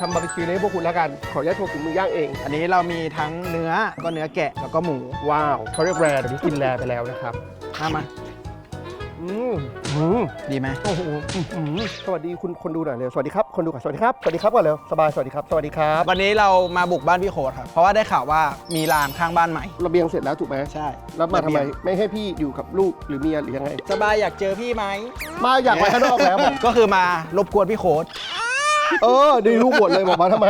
ทำบาร์บีคิวนี้ให้พวกคุณแล้วกัน ขออนุญาตโชว์ฝีมือย่างเอง อันนี้เรามีทั้งเนื้อก็เนื้อแกะแล้วก็หมูว้าวเขาเรียกแรร์แต่นี้กินแรร์ไปแล้วนะครับ มามาอืมอืมดีไหมโอ้โหอื้อหือสวัสดีคุณคนดูหน่อยเร็วสวัสดีครับคนดูก่อนสวัสดีครับสวัสดีครับก่อนเร็วสบายสวัสดีครับ สวัสดีครับวันนี้เรามาบุกบ้านพี่โคดครับเพราะว่าได้ข่าวว่ามีลานข้างบ้านใหม่ ระเบียงเสร็จแล้วถูกไหมใช่แล้วมาทำไมไม่ให้พี่อยู่กับลูกหรือเมียหรือยังไง สบายอยากเจอพี่ไหมมาอยากไปข้างนอกแล้วบอกก็คือมารบกวนพี่โคด เออดีลูกบ่นเลยบอกมาทำไม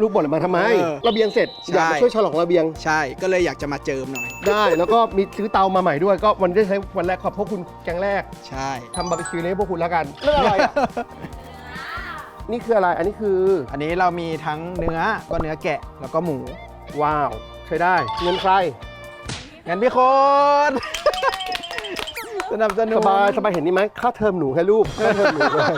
ลูกบ่นเลยมาทำไมเออระเบียงเสร็จใช่อยากมาช่วยฉลองระเบียง ใช่ก็เลยอยากจะมาเจิมหน่อย ได้แล้วก็มีซื้อเตามาใหม่ด้วย ก็วันนี้ได้ใช้วันแรกขอบพวกคุณแกงแรกใช่ ทำบาร์บีคิวนี้ให้พวกคุณแล้วกันเรื่องอะไรอะนี่คืออะไรอันนี้คือ อันนี้เรามีทั้งเนื้อก็เนื้อแกะแล้วก็หมู ว้าวใช้ได้เงินใครงั้นพี่โคดสนับสนุนสบายสบายเห็นนี่ไหมค่าเทอมหนูให้ลูกค่าเทอมหนูด้วย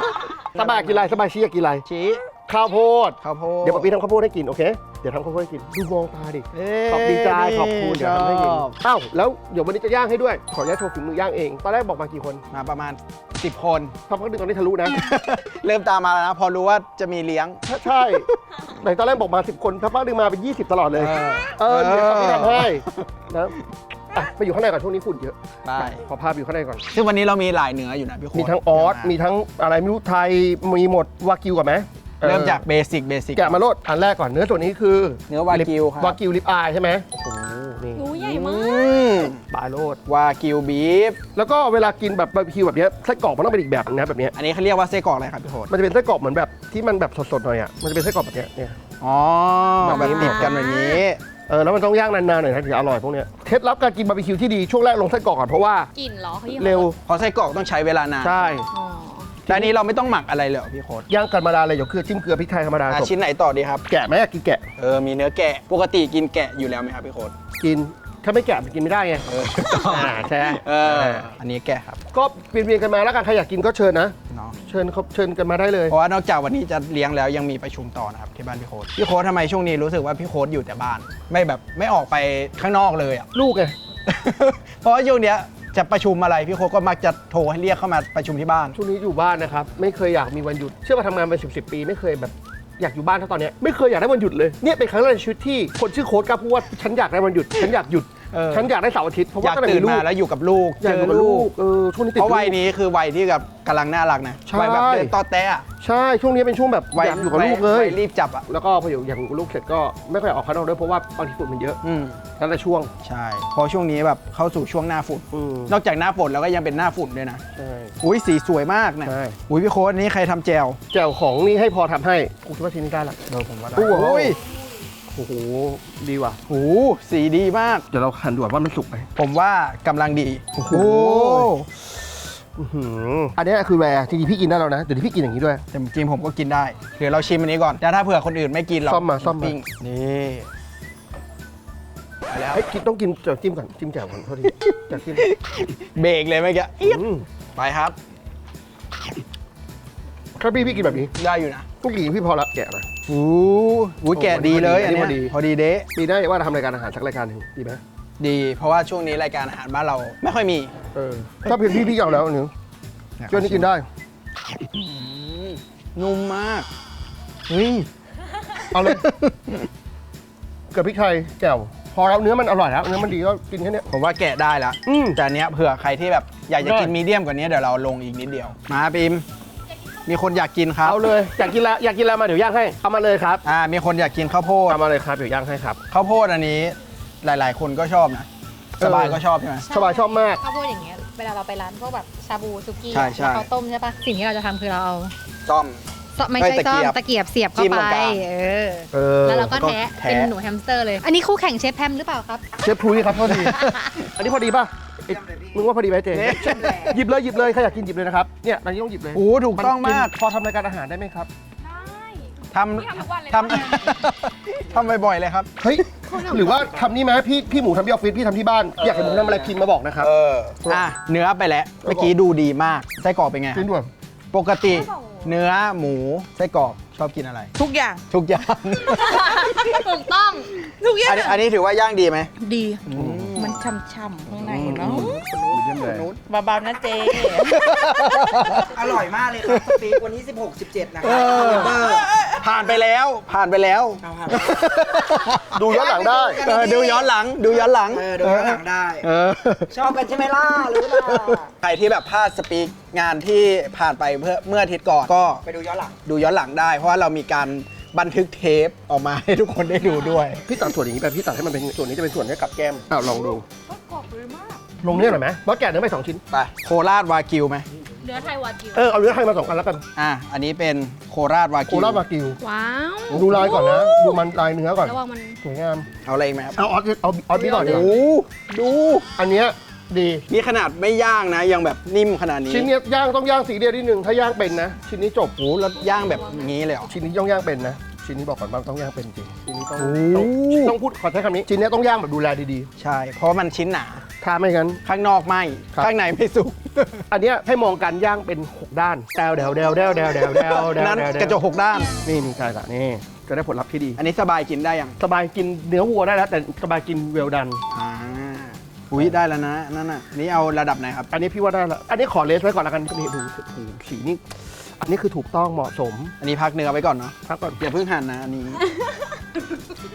สบายกินอะไรสบายชี้อยากกินอะไรชี้ข้าวโพด ข้าวโพดเดี๋ยวป๊าปีทำข้าวโพดให้กินโอเค เดี๋ยวทำข้าวโพดให้กินดูมองตาดิเอ้ขอบดีใจขอบคุณเดี๋ยวทำให้กินชอบเอ้าแล้วเดี๋ยววันนี้จะย่างให้ด้วย ขออนุญาตโชว์ฝีมือย่างเอง ตอนแรกบอกมากี่คนมาประมาณ 10 คนสักพักหนึงตอนนี้ทะลุนะ เริ่มตามมาแล้วนะพอรู้ว่าจะมีเลี้ยงถ้าใช่ไหนตอนแรกบอกมา 10 คนสักพักหนึงมาเป็น 20 ตลอดเลย เออเออเดี๋ยวเขาไม่ทำให้นะ อะไปอยู่ข้างในก่อนช่วงนี้ฝุ่นเยอะได้ ขอพาไปอยู่ข้างในก่อน ซึ่งวันนี้เรามีหลายเนื้ออยู่นะพี่โคดมีทั้งออสเดี๋ยวมีทั้งอะไรไม่รู้ไทย มีหมดวากิวก่อนไหมเริ่มจากเบสิกเบสิก แกะมาโลดอันแรกก่อนเนื้อส่วนนี้คือเนื้อวากิวครับ วากิวลิปอายใช่ไหมโอ้โหนี่หูใหญ่อืมากมปลายโลด วากิวบีฟแล้วก็เวลากินแบบบาร์บีคิวแบบเนี้ยไส้กรอกมันต้องเป็นอีกแบบนึงนะแบบเนี้ยอันนี้เขาเรียกว่าไส้กรอกอะไรครับพี่โคดมันจะเป็นไส้กรอกเหมือนแบบที่มันแบบสดๆหน่อยอะมันจะเป็นไส้กรอกแบบเนี้ยเนี่ย อ๋อแบบนี้แบบติดกันแบบนี้เออแล้วมันต้องย่างนานๆหน่อยนะถึงจะอร่อยพวกเนี้ยเคล็ดลับการกินบาร์บีคิวที่ดีช่วงแรกลงไส้กรอกก่อนเพราะว่ากลิ่นเหรอเขายี่ห้อเร็วเพราะไส้กรอกต้องใช้เวลานานใช่อ๋อแต่อันนี้เราไม่ต้องหมักอะไรเลยเหรอพี่โคดย่างกันธรรมดาเลยเดี๋ยวคือจิ้มเกลือพริกไทยธรรมดาอะจบชิ้นไหนต่อดีครับ แกะไหมอยากกินแกะเออ มีเนื้อแกะ ปกติกินแกะอยู่แล้วไหมครับพี่โคดกินถ้าไม่แกะมันกินไม่ได้ไง เอออ่าใช่ไหมเออ อันนี้แกะครับ ก็เวียนๆกันมาแล้วกันใครอยากกินก็เชิญนะ เนาะเชิญเขาเชิญกันมาได้เลย เพราะว่านอกจากวันนี้จะเลี้ยงแล้วยังมีประชุมต่อนะครับที่บ้านพี่โค้ดพี่โค้ดทำไมช่วงนี้รู้สึกว่าพี่โค้ดอยู่แต่บ้าน ไม่แบบไม่ออกไปข้างนอกเลยอะ ลูกไง เพราะว่าช่วงเนี้ยจะประชุมอะไรพี่โค้ดก็มักจะโทรให้เรียกเข้ามาประชุมที่บ้าน ช่วงนี้อยู่บ้านนะครับ ไม่เคยอยากมีวันหยุด เชื่อว่าทำงานมาสิบสิบปี ไม่เคยแบบอยากอยู่บ้านเท่าตอนเนี้ยไม่เคยอยากได้วันหยุดเลยเนี่ยเป็นครั้งแรกในชีวิตที่คนชื่อโค้ดกล้าพูดว่าฉันอยากได้วันหยุดฉันอยากหยุด เออ ฉันอยากได้เสาร์อาทิตย์เพราะอยาว่ากตั้งแต่ตื่นมีลูมากแล้วอยู่กับลูกอยากอยู่กับลูกเออช่วงนี้ติดเพราะวัยลูกนี้คือวัยที่แบบกำลังน่ารักนะใช่ วัยแบบเดินต่อแตะอะใช่ช่วงนี้เป็นช่วงแบบวัยอยากอยู่กับลูกเลย วัรีบจับอะแล้วก็พออยู่อย่างกับลูกเสร็จก็ไม่ค่อยออกข้างนอกด้วยเพราะว่าบางทีฝุ่นมันเยอะอืมนั่นแหละช่วงใช่เพอช่วงนี้แบบเข้าสู่ช่วงหน้าฝุ่นอืมนอกจากหน้าฝนแล้วก็ยังเป็นหน้าฝุ่นด้วยนะใช่ อุ้ยสีสวยมากนะใช่ อุ้ยพี่โค้ดอันนี้ใครทำแจวแจ่วของนี่ให้พอทำให้กูคิดว่าทีนี้ได้ละเออผมว่าได้โอ้โหอุ้ย โอ้โหดีว่ะโหสีดีมาก เดี๋ยวเราหันด่วนว่ามันสุกไหมผมว่ากำลังดี โอ้โหโอ้อื้อหืออันนี้คือแรร์จริงๆพี่กินได้แล้วนะเดี๋ยวนี้พี่กินอย่างนี้ด้วย แต่จริงๆผมก็กินได้เดี๋ยวเราชิมอันนี้ก่อนแต่ถ้าเผื่อคนอื่นไม่กินเราซ่อมมาซ่อมมา ปิ้งนี่ไปแล้วเฮ้ยกินต้องกินเจียวจิ้มก่อนจิ้มแจ่วก่อนโทษทีจะจิ้มเบรกเลยเมื่อกี้เอี๊ยดอืมไปครับ ถ้าพี่พี่กินแบบนี้ได้อยู่นะทุกกี่พี่พอละแกะนะโอ้โหแกะดีเลยอัอันนนี้เนี้ยพอดีพอดีเด้ปีหน้าอย่าว่าจะทำรายการอาหารสักรายการหนึ่งดีไหมดี เพราะว่าช่วงนี้รายการอาหารบ้านเราไม่ค่อยมีเออถ้าเป็นพี่พี่เอาแล้วหนึ่งเจ้านี้กินได้อืมนุ่มมากเฮ้ยเอาเลยกับพริกไทยแจ่วพอแล้วเนื้อมันอร่อยแล้วเนื้อมันดีก็กินแค่เนี้ยผมว่าแกะได้แล้วอืมแต่อันเนี้ยเผื่อใครที่แบบอยากจะได้กินมีเดียมกว่านี้เดี๋ยวเราลงอีกนิดเดียว มาปิม มีคนอยากกินครับเอาเลยอยากกินแล้วอยากกินแล้วมาเดี๋ยวย่างให้เอามาเลยครับอ่ามีคนอยากกินข้าวโพดเอามาเลยครับเดี๋ยวย่างให้ครับข้าวโพดอันนี้หลาย ๆ คนก็ชอบนะสบายก็ชอบใช่ไหมสบายชอบมากข้าวโพดอย่างเงี้ยเวลาเราไปร้านพวกแบบชาบูซุกี้ใช่ใช่แล้วเขาต้มใช่ปะสิ่งที่เราจะทำคือเราเอาซ่อม ซ่อมไม่เอ้ใช่ยตะซ่อเกีมยบตะเกียบเสียบเข้าจิ้มลไปงกลาง เออเออแล้วเราก็ก็แทะแทะ เป็นหนูแฮมสเตอร์เลย อันนี้คู่แข่งเชฟแพมหรือเปล่าครับ เชฟพลุยครับโทษทีอันนี้พอดีป่ะ เอ๊ะมึงว่าพอดีไหมเจเนี่ยหยิบเลยหยิบเลยใครอยากกินหยิบเลยนะครับเนี่ยตอนนี้ต้องหยิบเลยโอ้โหถูกต้องมากนพอทำรายการอาหารได้ไหมครับทำทำทำบ่อยๆเลยครับ เฮ้ย หรือว่าทำนี่ไหมพี่พี่หมูทำที่ออฟฟิศพี่ทำที่บ้าน อยากเห็นผมทำอะไรพิมพ์มาบอกนะครับ เออ อะ เนื้อไปแล้วเมื่อกี้ดูดีมากไส้กรอกเป็นไงจริงด้วยปกติ เนื้อหมูไส้กรอกชอบกินอะไร ทุกอย่างทุกอย่าง ถูกต้อง ทุกอย่าอังนนี้อันนี้ถือว่าย่างดีไหมดีมัน ช่ำๆข้างในเนาะมีเดียมแรเบาๆนะเจ อร่อยมากเลยครับสปีกวันนี้16 17 นะคเอรับอเบอร์ผ่านไปแล้วผ่านไปแล้ว เอาครับ ดูย้อนหลังได้ เออดูย้อนหลังดูย้อนหลังเออดูย้อนหลังได้ เออ ชอบกันใช่ไหมล่ะรู้ล่ะใครที่แบบพลาดสปีกงานที่ผ่านไปเพื่อเมื่ออาทิตย์ก่อนก็ไปดูย้อนหลัง ดูย้อนหลังได้ เพราะว่าเรามีการ บันทึกเทปออกมาให้ทุกคนได้ดูด้วย พี่ตัดส่วนอย่างนี้ไปพี่ตัดให้มันเป็นส่วนนี้จะเป็นส่วนให้กับแก้มอ้าวลองดูลงเนื้อหน่อยไหมเพราะแกะเนื้อไปสองชิ้น ไปโคราชวากิวไหมเนื้อไทยวากิว เออเอาเนื้อไทยมาสองอันแล้วกันอะอันนี้เป็นโคราชวาโคกิวราชวากิว ว้าวดูลายก่อนนะ ดูมันลายเนื้อก่อน ระวังมัน สวยงาม เอาอะไรอีกไหมครับเอาออสเอาออสนี่ก่อนดีกโอ้ว่าโหดู อันเนี้ย ดีนี่ขนาดไม่ย่างนะ ยังแบบนิ่มขนาดนี้ชิ้นเนี้ยย่างต้องย่างสีเดียวนิดนึงถ้าย่างเป็นนะ ชิ้นนี้จบ โอ้โหแล้วย่างแบบนี้เลยเหรอ ชิ้นนี้ต้องย่างเป็นนะ ชิ้นนี้บอกก่อนว่าต้องย่างเป็นจริง ชิ้นนี้ต้องโอ้ ต้องต้องพูดขอใช้คำนี้ ชิ้นเนี้ยต้องย่างแบบดูแลดีใช่ เพราะว่ามันชิ้นหนา ๆถ้าไม่งั้น ข้างนอกไหมครับ ข้างในไม่สุก อันเนี้ยให้มองการย่างเป็น6ด้านแดวแดวแดวแดวแดวแดวแดวแดวนั้นแดวกระจกหกด้าน นี่นี่ใช่ละนี่จะได้ผลลัพธ์ที่ดี อันนี้สบายกินได้ยังสบายกินเนื้อวัวได้แล้วแต่สบายกินเวลดัน อ่า อุ้ยได้แล้วนะนั่นน่ะนี่เอาระดับไหนครับ อันนี้พี่ว่าได้แล้วอันนี้ขอเลสไว้ก่อนละกันนี่ดูดูสีนี่ อันนี้คือถูกต้องเหมาะสมอันนี้พักเนื้อไว้ก่อนเนาะครับก่อนอย่าเพิ่งหั่นนะอันนี้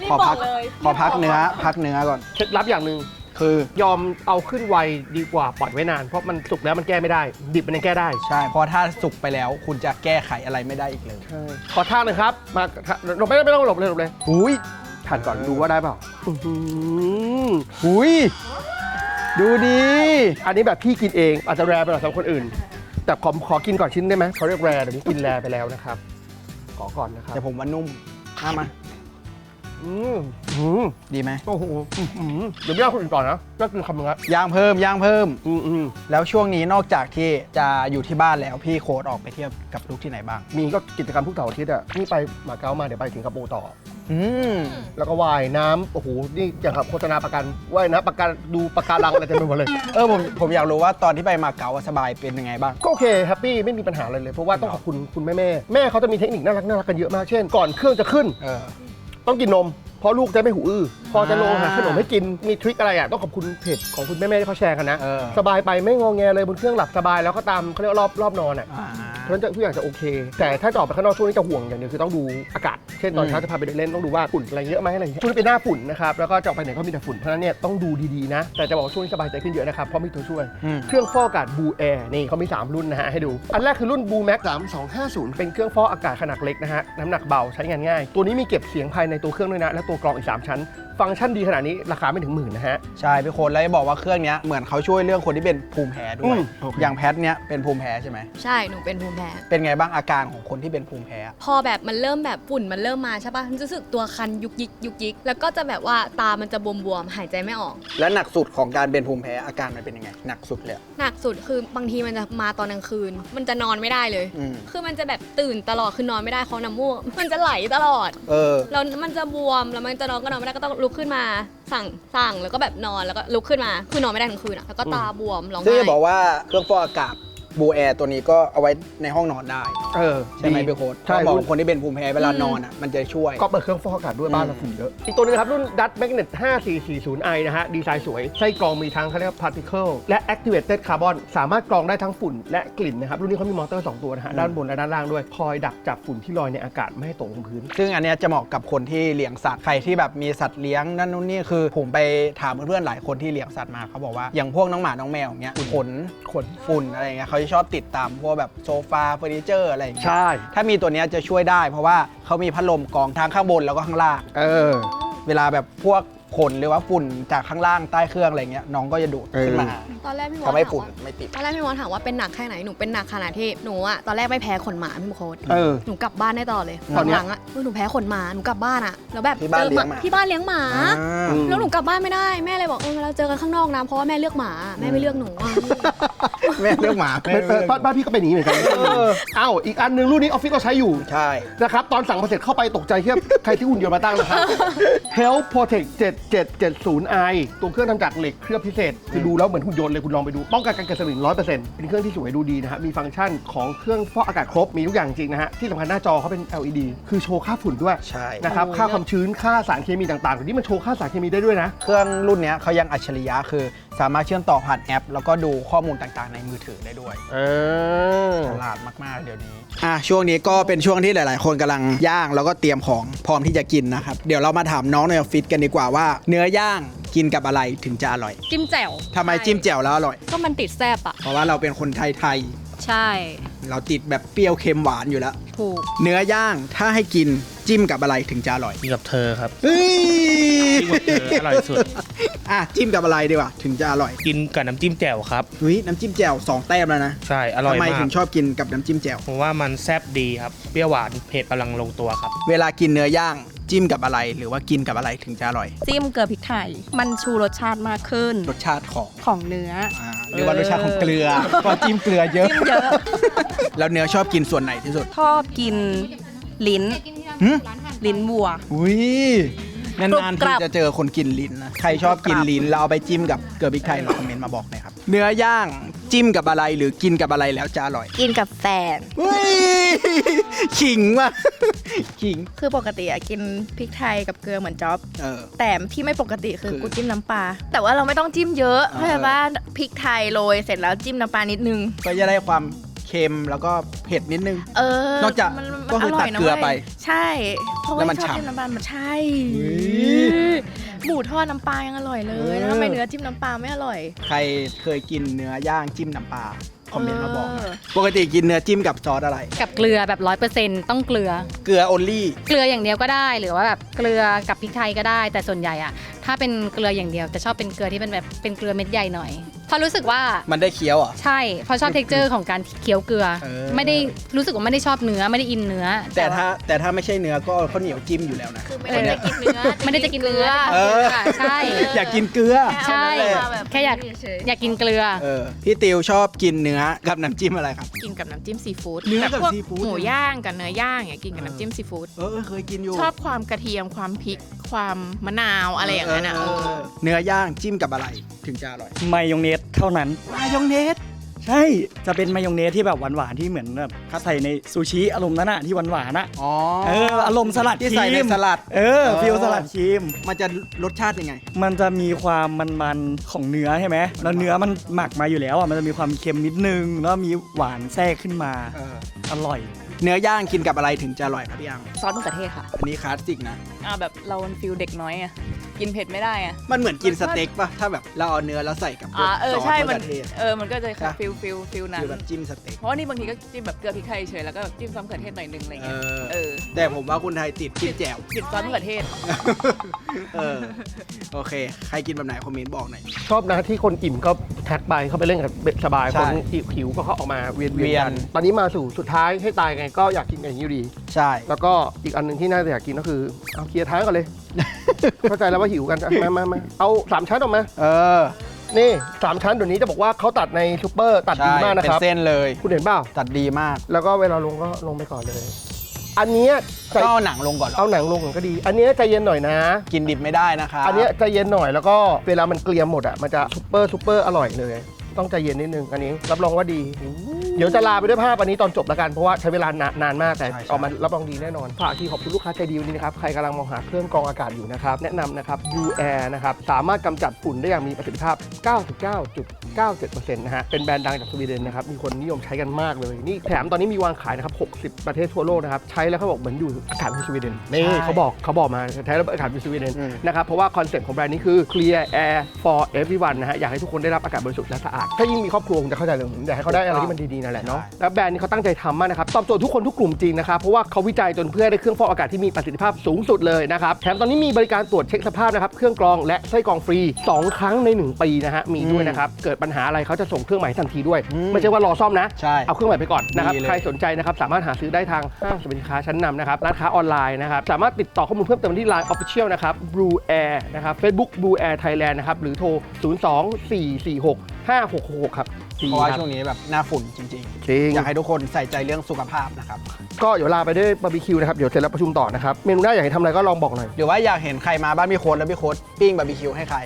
ขอพักขอพักเนื้อพักเนื้อก่อน เคล็ดลับอย่างหนึ่งคือยอมเอาขึ้นไวดีกว่าปล่อยไว้นานเพราะมันสุกแล้วมันแก้ไม่ได้ ดิบมันยังแก้ได้ใช่เพราะถ้าสุกไปแล้วคุณจะแก้ไขอะไรไม่ได้อีกเลยใช่ขอท่าหน่อยครับมาหลบไม่ไม่ต้องหลบเลยหลบเลยอุ้ยผ่านก่อนดูว่าได้เปล่าอื้อหืออุ้ย ดูดี อันนี้แบบพี่กินเอง อาจจะแรไปหน่อยสำหรับคนอื่น แต่ขอขอกินก่อนชิ้นได้ไหมเขาเรียกแรเดี๋ยวนี้กินแรไปแล้วนะครับ ขอก่อนนะครับแต่ผมว่านุ่มมามาอืมอืมดีไหมโอ้โหอื้อหือเดี๋ยวไม่เอาคนอื่นก่อนนะก็กินคำนึงละย่างเพิ่มย่างเพิ่ม อืมอืมแล้วช่วงนี้นอกจากที่จะอยู่ที่บ้านแล้วพี่โค้ดออกไปเที่ยวกับลูกที่ไหนบ้าง มีก็กิจกรรมทุกเสาร์อาทิตย์อะนี่ไปมาเก๊ามาเดี๋ยวไปสิงคโปร์ต่อ อืมแล้วก็ว่ายน้ำโอ้โหนี่อย่างกับโฆษณาประกันว่ายน้ำประกันดูประการังอะไรเต็มไปหมดเลย เออผมผมอยากรู้ว่าตอนที่ไปมาเก๊าอะสบายเป็นยังไงบ้าง ก็โอเคแฮปปี้ไม่มีปัญหาอะไรเลย เพราะว่าต้องขอบคุณคุณแม่แม่แม่เขาจะมีเทคนิคน่ารักน่ารักกันเยอะมากเช่น ก่อนเครื่องจะขึ้น เออ ต้องกินนม เพราะลูกจะไม่หูอื้อพอจะลงหาอ่าขนมให้กินมีทริคอะไรอะต้องขอบคุณเพจของคุณแม่แม่ที่เขาแชร์กันนะเออ สบายไปไม่งอแงเลยบนเครื่องหลับสบายแล้วก็ตามเขาเรียกว่ารอบรอบนอนอะอ่าเพราะฉะนั้นจะทุกอย่างจะโอเค แต่ถ้าจะออกไปข้างนอกช่วงนี้จะห่วงอย่างเดียวคือต้องดูอากาศ เช่นตอนเช้าอืมจะพาไปเดินเล่นต้องดูว่าฝุ่นอะไรเยอะไหมอะไรอย่างเงี้ยช่วงนี้เป็นหน้าฝุ่นนะครับ แล้วก็จะออกไปไหนก็มีแต่ฝุ่น เพราะฉะนั้นเนี่ยต้องดูดีๆนะ แต่จะบอกว่าช่วงนี้สบายใจขึ้นเยอะนะครับ เพราะมีตัวช่วย อืม เครื่องฟอกอากาศบูแอร์นี่เขามี 3 รุ่นนะฮะให้ดู อันแรกคือรุ่นบูแม็ก3250 เป็นเครื่องฟอกอากาศขนาดเล็กนะฮะน้ำหนักเบาใช้งานง่าย ตัวนี้มีเก็บเสียงภายในตัวเครื่องด้วยนะและตัวกรองอีก 3 ชั้น ฟังก์ชันดีขนาดนี้ราคาไม่ถึงหมื่นนะฮะ ใช่พี่โค้ดแล้วจะบอกว่าเครื่องเนี้ยเหมือนเขาช่วยเรื่องคนที่เป็นภูมิแพ้ด้อืวยมโอเค อย่างแพทเนี้ยเป็นภูมิแพ้ใช่ไหมใช่หนูเป็นภูมิแพ้ เป็นไงบ้างอาการของคนที่เป็นภูมิแพ้ พอแบบมันเริ่มแบบฝุ่นมันเริ่มมาใช่ปะมันจะรู้สึกตัวคันยุกยิกยุกยิก แล้วก็จะแบบว่าตามันจะบวมๆหายใจไม่ออก และหนักสุดของการเป็นภูมิแพ้อาการมันเป็นยังไง หนักสุดเลยอะหนักสุดคือบางทีมันจะมาตอนกลางคืน มันจะนอนไม่ได้เลย อืมคือมันจะแบบตื่นตลอดคือนอนไม่ได้เขาะน้ำมูก มันจะไหลตลอดเออ แล้วมันจะบวมแล้วมันจะนอนก็นอนไม่ได้ก็ต้องลุกขึ้นมาสั่งสั่งแล้วก็แบบนอนแล้วก็ลุกขึ้นมาคือนอนไม่ได้ทั้งคืนอะแล้วก็ตาบวมร้องซึ่งไห้จะบอกว่าเครื่องฟอกอากาศ บูแอร์ตัวนี้ก็เอาไว้ในห้องนอนได้ เออใช่ไหมดีพี่โค้ดใช่เขาบอกรุ่นว่าคนที่เป็นภูมิแพ้เวลานอนอะมันจะช่วย ก็เปิดเครื่องฟอกอากาศด้วยบ้านเราฝุ่นเยอะ อีกตัวนึงนะครับ รุ่น Dutch Magnet 5440i นะฮะ ดีไซน์สวย ไส้กรองมีทั้งเขาเรียกว่า particle และ activated carbon สามารถกรองได้ทั้งฝุ่นและกลิ่นนะครับ รุ่นนี้เขามีมอเตอร์ 2 ตัวนะฮะ ด้านบนและด้านล่างด้วย คอยดักจับฝุ่นที่ลอยในอากาศไม่ให้ตกลงพื้น ซึ่งอันเนี้ยจะเหมาะกับคนที่เลี้ยงสัตว์ ใครที่แบบมีสัตว์เลี้ยงนั่นนู่นนี่คือ ผมไปถามเพื่อนๆหลายคนที่เลี้ยงสัตว์มาเขาบอกว่าอย่างพวกน้องหมาน้องแมวอย่างเงี้ยขนขนฝุ่นอะไรอย่างเงี้ยเขาจะชอบติดตามพวกแบบโซฟาเฟอร์นิเจอร์อะไรอย่างเงี้ยใช่ ถ้ามีตัวเนี้ยจะช่วยได้ เพราะว่าเขามีพัดลมกรองทั้งข้างบนแล้วก็ข้างล่าง เออ เวลาแบบพวก ขนหรือว่าฝุ่นจากข้างล่างใต้เครื่องอะไรเงี้ยน้องก็จะดูดขึ้นมาตอนแรกพี่มอสทำให้ถามฝุ่นว่าไม่ติด ตอนแรกพี่มอสถามว่าเป็นหนักแค่ไหนหนูเป็นหนักขนาดที่หนูอะตอนแรกไม่แพ้ขนหมาพี่โค้ดเออหนูกลับบ้านได้ต่อเลยตอนเนี้ยหลังๆอะเออหนูแพ้ขนหมาหนูกลับบ้านอะแล้วแบบที่บ้านจอเลี้ยงหมาที่บ้านเลี้ยงหมาอ่าอืมแล้วหนูกลับบ้านไม่ได้แม่เลยบอกเออเราเจอกันข้างนอกนะเพราะว่าแม่เลือกหมาแม่ไม่เลือกหนูแม่เรื่องหมาแม่เออบ้านบ้านพี่ก็เป็นอย่างนี้เหมือนกันเอ้าอีกอันหนึงรุ่นนี้ออฟฟิศเราใช้อยู่ใช่นะครับตอนสั่งมาเสร็จเข้าไปตกใจที่ใครที่หุ่นยนต์มาตั้งนะครับ Health Protect 7770i ตัวเครื่องทำจากเหล็กเคลือบพิเศษ คือดูแล้วเหมือนหุ่นยนต์เลยคุณลองไปดู ป้องกันการเกิดสนิม100%เป็นเครื่องที่สวยดูดีนะฮะ มีฟังก์ชันของเครื่องฟอกอากาศครบ มีทุกอย่างจริงนะฮะ ที่สำคัญหน้าจอเขาเป็น LED คือโชว์ค่าฝุ่นด้วยใช่ นะครับ ค่าความชื้น ค่าสารเคมีต่างๆเดี๋ยวนี้มันโชว์ค่าสารเคมีได้ด้วยนะ เครื่องรุ่นเนี้ยเขายังอัจฉริยะคือ สามารถเชื่อมต่อผ่านแอป แล้วก็ดูข้อมูลต่างๆ ในมือถือได้ด้วยเออฉลาดมากๆ เดี๋ยวนี้อะช่วงนี้ก็เป็นช่วงที่หลาย ๆ คนกำลังย่างแล้วก็เตรียมของพร้อมที่จะกินนะครับ เดี๋ยวเรามาถามน้องในออฟฟิศกันดีกว่าว่า เนื้อย่างกินกับอะไรถึงจะอร่อย จิ้มแจ่วทำไมจิ้มแจ่วแล้วอร่อย ก็มันติดแซบอะเพราะว่าเราเป็นคนไทยใช่ๆเราติดแบบเปรี้ยวเค็มหวานอยู่แล้วถูกเนื้อย่างถ้าให้กิน จิ้มกับอะไรถึงจะอร่อยกินกับเธอครับเฮ้ยจิ้มกับเธออร่อยสุดอะจิ้มกับอะไรดีกว่าถึงจะอร่อยกินกับน้ำจิ้มแจ่วครับ เฮ้ยน้ำจิ้มแจ่วสองแต้มแล้วนะใช่อร่อยทำไมมาถึกงชอบกินกับน้ำจิ้มแจ่ว ผมว่ามันแซ่บดีครับเปรี้ยวหวานเผ็ดกำลังลงตัวครับ เวลากินเนื้อย่างจิ้มกับอะไร หรือว่ากินกับอะไรถึงจะอร่อย จิ้มเกลือพริกไทย มันชูรสชาติมากขึ้นรสชาติของของเนื้อ อ่าหรือว่ารสชาติของเกลือก็จิ้มเกลือเยอะ จิ้มเยอะ แล้วเนื้อชอบกินส่วนไหนที่สุด ชอบกิน ลิ้นหืมลิ้นวัว อุ้ยนานๆกรุที่บกรับจะเจอคนกินลิ้นนะ ใครชอบกินลิ้นแล้วเอาไปจิ้มกับเกลือพริกไทยลองคอมเมนต์มาบอกหน่อยครับ เนื้อย่างจิ้มกับอะไรหรือกินกับอะไรแล้วจะอร่อยกินกับแฟนเฮ้ยขิงว่ะขิง คือปกติอะกินพริกไทยกับเกลือเหมือนจ๊อบ เออ แต่ที่ไม่ปกติคือคือกูจิ้มน้ำปลา แต่ว่าเราไม่ต้องจิ้มเยอะ เออเข้าใจป่ะพริกไทยโรยเสร็จแล้วจิ้มน้ำปลานิดนึง ก็จะได้ความ เค็มแล้วก็เผ็ดนิดนึง เออนอกจากมันมันก็คือร่ยตัดเกลือนะว้ยไปใช่ เพราะแล้วว่ามันชอบฉ่ำจิ้มน้ำปลามันใช่เฮ้ยหมูทอดน้ำปลายังอร่อยเลยเออ แล้วทำไมเนื้อจิ้มน้ำปลาไม่อร่อยใครเคยกินเนื้อย่างจิ้มน้ำปลาคอมเมนต์มาบอกหน่อยเออปกติกินเนื้อจิ้มกับซอสอะไร กับเกลือแบบร้อยเปอร์เซ็นต์ต้องเกลือ เกลือโอลี่เกลืออย่างเดียวก็ได้ หรือว่าแบบเกลือกับพริกไทยก็ได้ แต่ส่วนใหญ่อะถ้าเป็นเกลืออย่างเดียวจะชอบเป็นเกลือที่เป็นแบบเป็นเกลือเม็ดใหญ่หน่อย เพราะรู้สึกว่ามันได้เคี้ยวเหรอะ ใช่ เพราะชอบเท็กเจอร์ของการเคี้ยวเกลือ เออ ไม่ได้รู้สึกว่าไม่ได้ชอบเนื้อไม่ได้อินเนื้อแต่ถ้าแต่ถ้าไม่ใช่เนื้อก็เอาข้าวเหนียวจิ้มอยู่แล้วนะคือไม่เอได้อจะกินเนื้อไม่ได้จะกินเนื้อ เออใช่ อยากกินเกลือ ใช่นั่นแหละแค่อยากอยากกินเกลือ เออพี่ติวชอบกินเนื้อกับน้ำจิ้มอะไรครับ กินกับน้ำจิ้มซีฟู้ดเนื้อแบบกับพวกซีฟู้ดหมูย่างกับเนื้อย่างอย่างเงี้ยกินกับน้ำจิ้มซีฟู้ดเออเออเคยกินอยู่ ชอบความกระเทียมความพริกความมะนาวอะไรอย่างเงี้ยนะเอเอออเออเนื้อย่างจิ้มกับอะไรถึงจะอร่อยมายองเนสเท่านั้น มายองเนส ใช่ จะเป็นมายองเนสที่แบบหวานๆที่เหมือนแบบใส่ในซูชิอารมณ์นั้นอะที่หวานๆอะอ๋อเอออารมณ์สลัดที่ครีใส่ในมสลัด เอออ๋อฟิลสลัดครีม มันจะรสชาติยังไง มันจะมีความมันๆของเนื้อใช่ไหมแล้วเนื้อมันหมักมาอยู่แล้วอะมันจะมีความเค็มนิดนึง แล้วมีหวานแทรกขึ้นมาเอออร่อย เนื้อย่างกินกับอะไรถึงจะอร่อยครับพี่ยังซอสมะเขือเทศค่ะ อันนี้คลาสสิกนะ อ่าแบบเรามันฟิลเด็กน้อยอะกินเผ็ดไม่ได้อะมันเหมือนกินสเต็กป่ะ ถ้าแบบเราเอาเนื้อแล้วใส่กับพวกอ่าเออซอสใช่มะมันเขือเทศเออมันก็จะนะฟิลฟิลฟิลนั้นคือแบบจิ้มสเต็ก เพราะว่านี่บางทีก็จิ้มแบบเกลือพริกไทยเฉยแล้วก็แบบจิ้มซอสมะเขือเทศหน่อยนึงอะไรเอเงี้ยอเออแต่ผมว่าคนไทยติดกินแจ่วกินซอสมะเขือเทศ เออ โอเค ใครกินแบบไหนคอมเมนต์บอกหน่อย ชอบนะที่คนอิ่มก็แท็กไปเข้าไปเล่นกับเบ็ดสบาย ใช่คนหิวก็เขาออกมาเวียนเวีเวียยนนตอนนี้มาสู่สุดท้ายให้ตายไงก็อยากกินอย่างนี้อยู่ดี ใช่ แล้วก็อีกอันหนึ่งที่น่าจะอยากกินก็คือเอาเคลียร์ท้ายก่อนเลย เข้าใจแล้วว่าหิวกันอะมามามาเอาสามชั้นออกมา เออนี่สามชั้นเดี๋ยวนี้จะบอกว่าเขาตัดในซูเปอร์ตัดดีใช่มากนะเป็คนรับเส้นเลย คุณเห็นเปล่า ตัดดีมากแล้วก็เวลาลงก็ลงไปก่อนเลย อันเนี้ยใจก็เอาหนังลงก่อนเหรอเอาหนังลงก่อนก็ดี อันเนี้ยใจเย็นหน่อยนะ กินดิบไม่ได้นะคะอันเนี้ยใจเย็นหน่อยแล้วก็เวลามันเกลียมหมดอะมันจะซุปเปอร์ซุปเปอร์อร่อยเลย ต้องใจเย็นนิดนึงอันนี้รับรองว่าดี เดี๋ยวจะลาไปด้วยภาพอันนี้ตอนจบแล้วกันเพราะว่าใช้เวลานานนานมากแต่ใช่ใช่ ออกมารับรองดีแน่นอนฝากที่ขอบคุณลูกค้าใจดีวันนี้นะครับใครกำลังมองหาเครื่องกรองอากาศอยู่นะครับแนะนำนะครับ U Air นะครับสามารถกำจัดฝุ่นได้อย่างมีประสิทธิภาพ 99.97%นะฮะ เป็นแบรนด์ดังจากสวีเดนนะครับ มีคนนิยมใช้กันมากเลย นี่แถมตอนนี้มีวางขายนะครับ 60 ประเทศทั่วโลกนะครับ ใช้แล้วเขาบอกเหมือนอยู่อากาศเป็นสวีเดน นี่เขาบอกเขาบอกมาใช้แล้วอากาศเป็นสวีเดนอืมนะครับ เพราะว่าคอนเซ็ปต์ของแบรนด์นี้คือ clear air for everyone นะฮะ อยากให้ทุกคนได้รับอากาศบริสุทธิ์และสะอาด ถ้ายิ่งมีครอบครัวคงจะเข้าใจเลยผมอยากให้เขาได้อะไรที่มันดีๆนั่นแหละเนาะ แล้วแบรนด์นี้เขาตั้งใจทำมากนะครับ ตอบโจทย์ทุกคนทุกกลุ่มจริงนะครับเพราะว่าเขาวิจัยจนเพื่อได้เครื่องฟอกอากาศที่มีประสิทธิภาพสูงสุดเลยนะครับ แถมตอนนี้มีบริการตรวจเช็คสภาพนะครับ เครื่องกรองและไส้กรองฟรี 2 ครั้งใน 1 ปีนะฮะ มีด้วยนะครับ เกิดปัญหาอะไรเขาจะส่งเครื่องใหม่ทันทีด้วย ไม่ใช่ว่ารอซ่อมนะใช่เอาเครื่องใหม่ไปก่อนนะครับดีเลย ใครสนใจนะครับสามารถหาซื้อได้ทางห้างสรรพสินค้าชั้นนำนะครับร้านค้าออนไลน์นะครับสามารถติดต่อข้อมูลเพิ่มเติมที่ Line Official นะครับ Blue Air นะครับ Facebook Blue Air Thailand นะครับหรือโทร 024465666 ครับ เพราะว่าช่วงนี้แบบหน้าฝุ่นจริงจริง ๆ อยากให้ทุกคนใส่ใจเรื่องสุขภาพนะครับ ก็เดี๋ยวลาไปด้วยบาร์บีคิวนะครับ เดี๋ยวเสร็จแล้วประชุมต่อนะครับ เมนูหน้าอยากให้ทำอะไรก็ลองบอกหน่อย หรือว่าอยากเห็นใครมาบ้านพี่โค้ดแล้วพี่โค้ดปิ้งบาร์บีคิวให้ใคร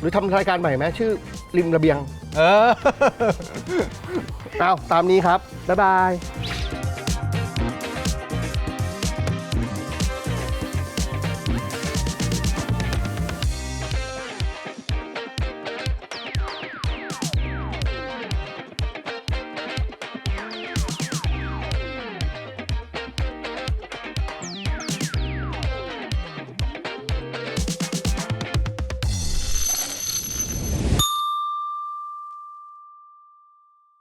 หรือทำรายการใหม่ไหมชื่อริมระเบียง เออ เอาตามนี้ครับ บ๊ายบาย